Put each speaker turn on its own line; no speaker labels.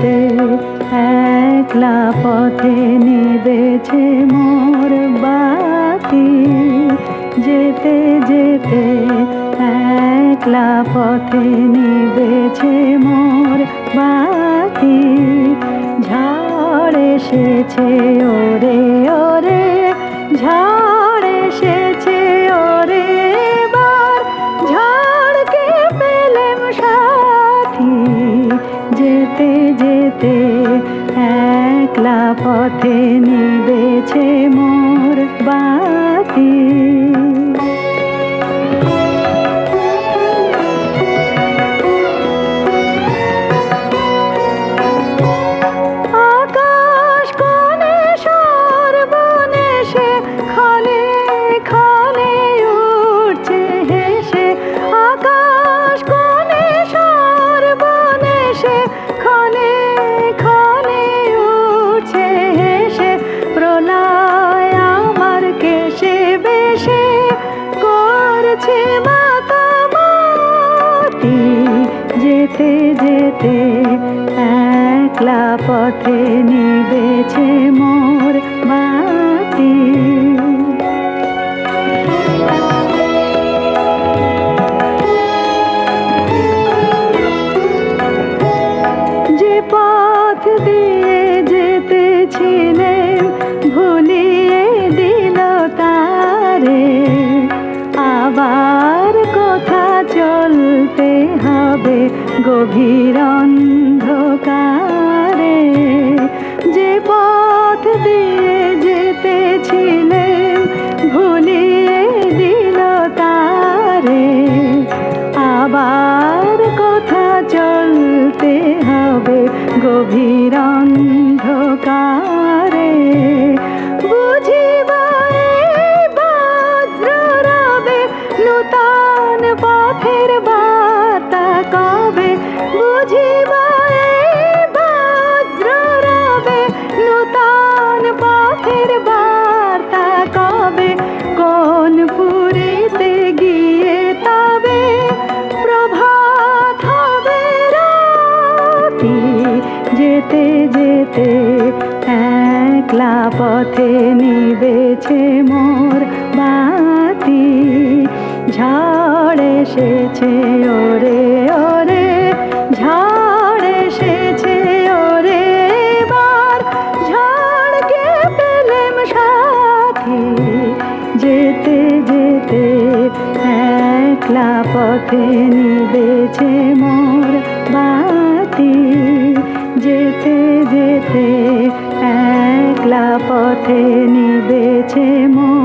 যেতে একলা পথে নিবেছে মোর বাতি। যেতে যেতে একলা পথে নিবেছে মোর বাতি। ঝড় এসেছে ওরে যেতে একলা পথে নিবেছে একলা পথে নিবেছে মোর বাতি। যে পথ দিয়ে যেতেছিলেন ভুলিয়ে দিল তারে। আবার কোথা চলতে হবে গভীর অন্ধকারে দিয়ে যেতেছিলেন ভুলিয়ে দিল তারে। আবার কথা চলতে হবে গভীর অন্ধকারে। যেতে যেতে একলা পথে নিবেছে মোর বাতি। ঝড় এসেছে ওরে ওরে, ঝড় এসেছে ওরে বার ঝড়কে পেলেম সাথী, যেতে যেতে একলা পথে নিবেছে মোর বাতি। যেতে যেতে একলা পথে নিবেছে বাতি